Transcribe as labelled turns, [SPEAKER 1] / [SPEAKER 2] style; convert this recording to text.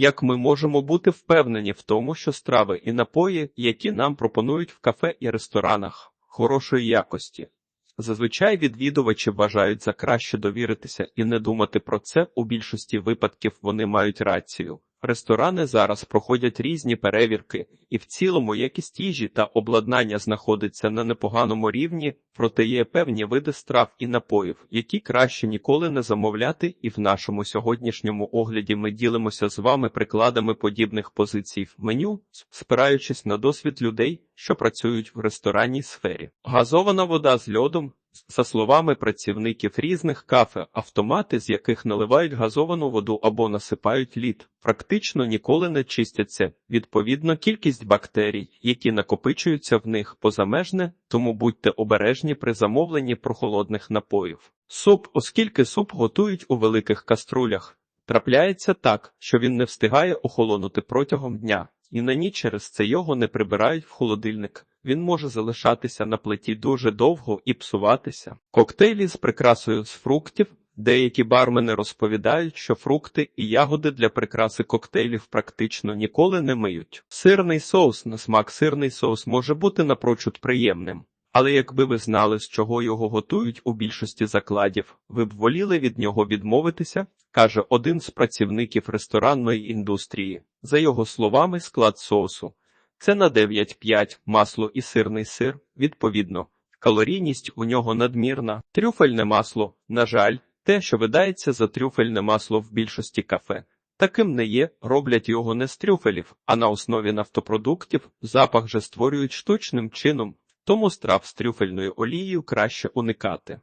[SPEAKER 1] Як ми можемо бути впевнені в тому, що страви і напої, які нам пропонують в кафе і ресторанах, хорошої якості? Зазвичай відвідувачі вважають за краще довіритися і не думати про це. У більшості випадків вони мають рацію. Ресторани зараз проходять різні перевірки, і в цілому якість їжі та обладнання знаходиться на непоганому рівні, проте є певні види страв і напоїв, які краще ніколи не замовляти. І в нашому сьогоднішньому огляді ми ділимося з вами прикладами подібних позицій в меню, спираючись на досвід людей, що працюють в ресторанній сфері. Газована вода з льодом. За словами працівників різних кафе, автомати, з яких наливають газовану воду або насипають лід, практично ніколи не чистяться. Відповідно, кількість бактерій, які накопичуються в них, позамежне, тому будьте обережні при замовленні прохолодних напоїв. Суп, оскільки суп готують у великих каструлях, трапляється так, що він не встигає охолонути протягом дня, і на ніч через це його не прибирають в холодильник. Він може залишатися на плиті дуже довго і псуватися. Коктейлі з прикрасою з фруктів. Деякі бармени розповідають, що фрукти і ягоди для прикраси коктейлів практично ніколи не миють. Сирний соус на смак сирний соус може бути напрочуд приємним. Але якби ви знали, з чого його готують у більшості закладів, ви б воліли від нього відмовитися, каже один з працівників ресторанної індустрії. За його словами, склад соусу. Це на 9,5 масло і сирний сир, відповідно. Калорійність у нього надмірна. Трюфельне масло, на жаль, те, що видається за трюфельне масло в більшості кафе. Таким не є, роблять його не з трюфелів, а на основі нафтопродуктів, запах же створюють штучним чином, тому страв з трюфельною олією краще уникати.